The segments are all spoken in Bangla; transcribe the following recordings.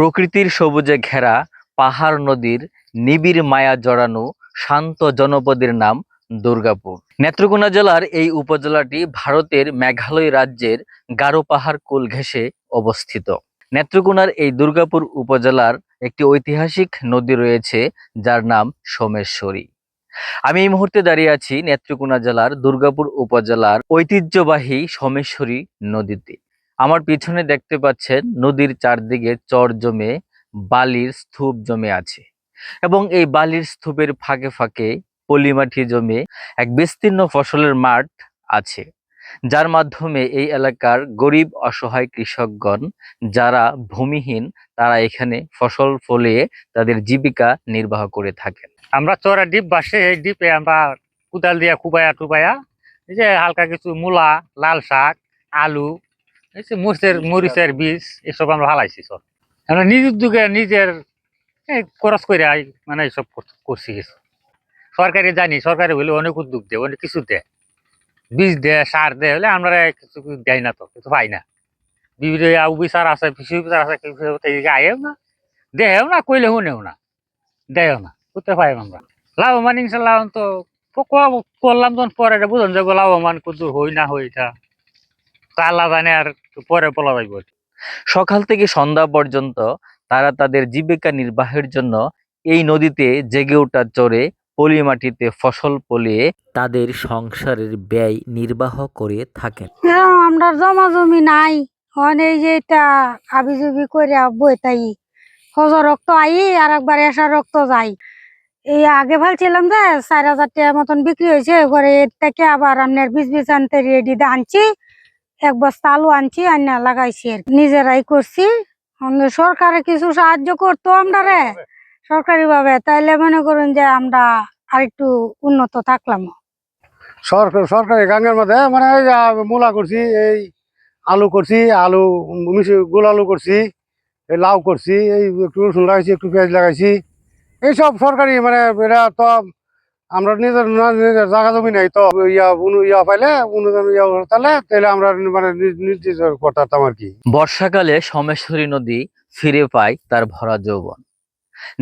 প্রকৃতির সবুজে ঘেরা পাহাড় নদীর নিবিড় মায়া জড়ানো শান্ত জনপদের নাম দুর্গাপুর। নেত্রকোনা জেলার এই উপজেলাটি ভারতের মেঘালয় রাজ্যের গারো পাহাড় কোল ঘেঁষে অবস্থিত। নেত্রকোনার এই দুর্গাপুর উপজেলার একটি ঐতিহাসিক নদী রয়েছে, যার নাম সোমেশ্বরী। আমি এই মুহূর্তে দাঁড়িয়ে আছি নেত্রকোনা জেলার দুর্গাপুর উপজেলার ঐতিহ্যবাহী সোমেশ্বরী নদীতে। আমার পিছনে দেখতে পাচ্ছেন নদীর চারদিকে চর জমে, বালির স্তূপ জমে আছে। এবং এই বালির স্তূপের ফাঁকে ফাঁকে পলিমাটি জমে এক বিস্তীর্ণ ফসলের মাঠ আছে, যার মাধ্যমে এই এলাকার গরিব, অসহায় কৃষকগণ যারা ভূমিহীন, তারা এখানে ফসল ফলিয়ে তাদের জীবিকা নির্বাহ করে থাকেন। আমরা চরে ডিপ বাসে, এই ডিপে আমরা কুদাল দিয়া কুবায়া টুবায়া, এই যে হালকা কিছু মূলা, লাল শাক, আলু মরিচের মরিচের বীজ এসব আমরা হালাইছি সব। আমরা নিজ উদ্যোগে নিজের খরচ করে আই মানে এইসব কর- করছি কিছু। সরকারি জানি সরকারি হলে অনেক উদ্যোগ দেয় অনেক কিছু দেয়। বীজ দেয় সার দেয় হলে আমরা কিছু দেয় না তো কিছু পাই না। বিভিন্ন অফিসার আছে কৃষি অফিসার আছে কিছু আয়েও না দেহেও না কইলে শুনেও না দেয়ও না করতে পাই আমরা? লাভবান ইনশাল্লাহ তো ক- করলাম তখন পরে বুঝুন যে লাভবান কত হই না হই এটা। আল্লাহ জানে আর পরে বলা যাইব সকাল থেকে সন্ধ্যা পর্যন্ত তারা তাদের জীবিকা নির্বাহের জন্য এই নদীতে জেগে ওঠা চড়ে পলি মাটিতে ফসল ফলিয়ে তাদের সংসারের ব্যয় নির্বাহ করে থাকেন। এরকম আমরা জমা জমি নাই এই যে এটা আবিজুবি করে বই তাই হজর রক্ত আই আর একবার এসা রক্ত যাই। এই আগে ভালছিলাম যে চার হাজার টাকার মতন বিক্রি হয়েছে ঘরে এর থেকে আবার আপনার বীজ বীজ আনতে রেডি আনছি। এক বস্তা আলু আনছি আন্না লাগাইছি আর। নিজেরাই করছি। সরকারে কিছু সাহায্য করতো আমরা রে। সরকারি ভাবে তাইলে মনে করুন যে আমরা আরেকটু উন্নত থাকলাম। সরকার সরকারি গাঙ্গের মধ্যে মানে এই যে মূলা করছি এই আলু করছি আলু মিশি গোল আলু করছি এই লাউ করছি এই একটু রসুন লাগাইছি একটু পেঁয়াজ লাগাইছি। এইসব সরকারি মানে এটা তো আমরা নিজের নিজের জায়গা জমি নেই তো, ইয়া ইয়া পাইলে অনুদান ইয়া তাহলে তাহলে আমরা মানে নির্দিষ্ট করতাম আর কি। বর্ষাকালে সমেশ্বরী নদী ফিরে পায় তার ভরা যৌবন।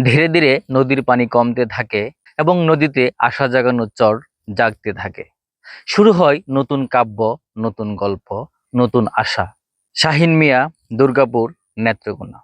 ধীরে ধীরে নদীর পানি কমতে থাকে এবং নদীতে আশা জাগানো চর জাগতে থাকে। শুরু হয় নতুন কাব্য, নতুন গল্প, নতুন আশা। শাহিন মিয়া, দুর্গাপুর, নেত্রকোনা।